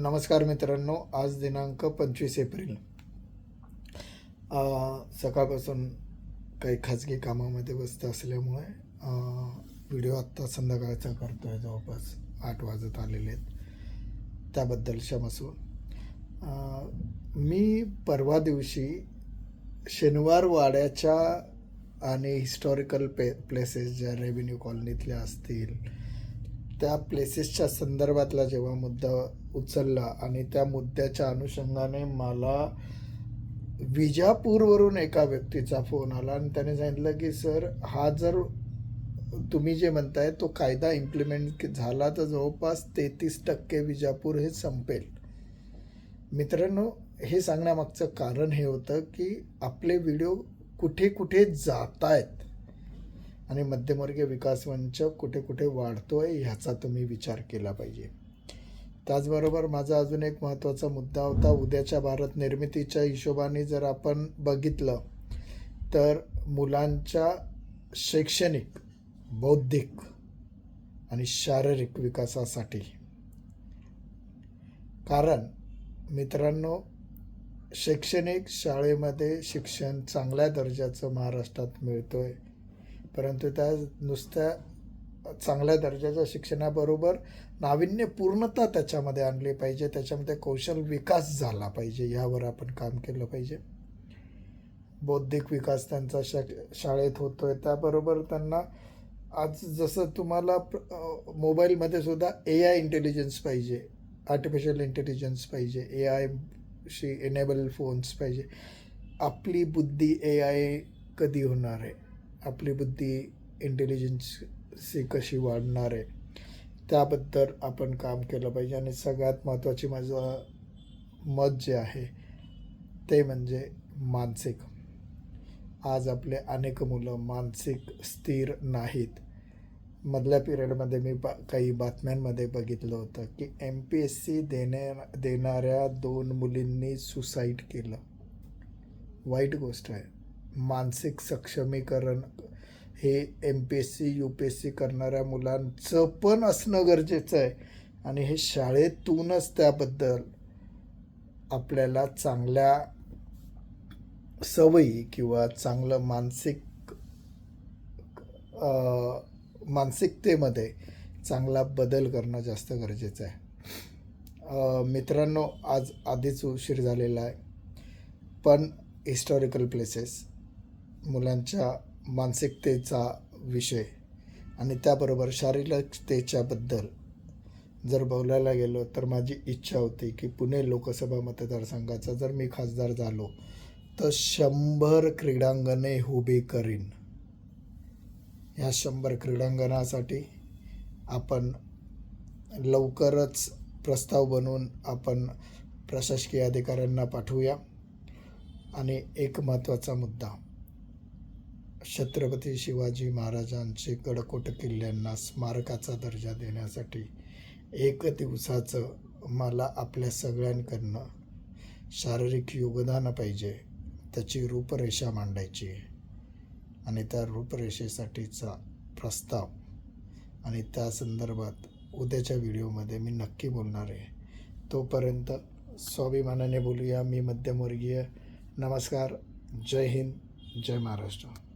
नमस्कार मित्रांनो आज दिनांक पंचवीस एप्रिल. सकाळपासून काही खाजगी कामामध्ये व्यस्त असल्यामुळे व्हिडिओ आत्ता संध्याकाळचा करतो आहे जवळपास आठ वाजत आलेले आहेत. त्याबद्दल क्षमस्व मी परवा दिवशी शनिवार वाड्याच्या आणि हिस्टॉरिकल पे प्लेसेस ज्या रेव्हेन्यू कॉलनीतल्या असतील त्या प्लेसेसच्या संदर्भातला जेव्हा मुद्दा उचलला आणि त्या मुद्द्याच्या अनुषंगाने मला विजापूरवरून एका व्यक्तीचा फोन आला आणि त्याने सांगितलं की सर हा जर तुम्ही जे म्हणताय तो कायदा इम्प्लिमेंट झाला तर जवळपास तेहतीस टक्के विजापूर हे संपेल. मित्रांनो हे सांगण्यामागचं कारण हे होतं की आपले व्हिडिओ कुठे कुठे जात आहेत आणि मध्यमवर्गीय विकास मंच कुठे कुठे वाढतो आहे ह्याचा तुम्ही विचार केला पाहिजे. त्याचबरोबर माझा अजून एक महत्त्वाचा मुद्दा होता उद्याच्या भारत निर्मितीच्या हिशोबाने जर आपण बघितलं तर मुलांच्या शैक्षणिक बौद्धिक आणि शारीरिक विकासासाठी. कारण मित्रांनो शैक्षणिक शाळेमध्ये शिक्षण चांगल्या दर्जाचं महाराष्ट्रात मिळतं आहे परंतु त्या नुसत्या चांगल्या दर्जाच्या शिक्षणाबरोबर नाविन्यपूर्णता त्याच्यामध्ये आणली पाहिजे. त्याच्यामध्ये कौशल विकास झाला पाहिजे. यावर आपण काम केलं पाहिजे. बौद्धिक विकास त्यांचा शा शाळेत होतो आहे त्याबरोबर त्यांना आज जसं तुम्हाला प्र- मोबाईलमध्ये सुद्धा ए आय इंटेलिजन्स पाहिजे. आर्टिफिशियल इंटेलिजन्स पाहिजे. ए आयशी एनेबल फोन्स पाहिजे. आपली बुद्धी ए आय कधी होणार आहे? आपली बुद्धी इंटेलिजन्सी कशी वाढणार आहे त्याबद्दल आपण काम केलं पाहिजे. आणि सगळ्यात महत्त्वाची माझं मत जे आहे ते म्हणजे मानसिक. आज आपले अनेक मुलं मानसिक स्थिर नाहीत. मधल्या पिरियडमध्ये मी बा काही बातम्यांमध्ये बघितलं होतं की एम पी एस सी देण्या देणाऱ्या दोन मुलींनी सुसाईड केलं. वाईट गोष्ट आहे. मानसिक सक्षमीकरण हे M P S C U P S C करणाऱ्या मुलांचं पण असणं गरजेचं आहे. आणि हे शाळेतूनच त्याबद्दल आपल्याला चांगल्या सवयी किंवा चांगलं मानसिक मानसिकतेमध्ये चांगला बदल करणं जास्त गरजेचं आहे. मित्रांनो आज आधीच उशीर झालेला आहे. पण हिस्टॉरिकल प्लेसेस मुलांच्या मानसिकतेचा विषय आणि त्याबरोबर शारीरिकतेच्याबद्दल जर बोलायला गेलो तर माझी इच्छा होती की पुणे लोकसभा मतदारसंघाचा जर मी खासदार झालो तर शंभर क्रीडांगणे उभी करीन. ह्या शंभर क्रीडांगणासाठी आपण लवकरच प्रस्ताव बनवून आपण प्रशासकीय अधिकाऱ्यांना पाठवूया. आणि एक महत्त्वाचा मुद्दा छत्रपती शिवाजी महाराजांचे गडकोट किल्ल्यांना स्मारकाचा दर्जा देण्यासाठी एक दिवसाचं मला आपल्या सगळ्यांकडनं शारीरिक योगदान पाहिजे त्याची रूपरेषा मांडायची आहे. आणि त्या रूपरेषेसाठीचा प्रस्ताव आणि त्या संदर्भात उद्याच्या व्हिडिओमध्ये मी नक्की बोलणार आहे. तोपर्यंत स्वाभिमानाने बोलूया. मी मध्यमवर्गीय. नमस्कार. जय हिंद. जय महाराष्ट्र.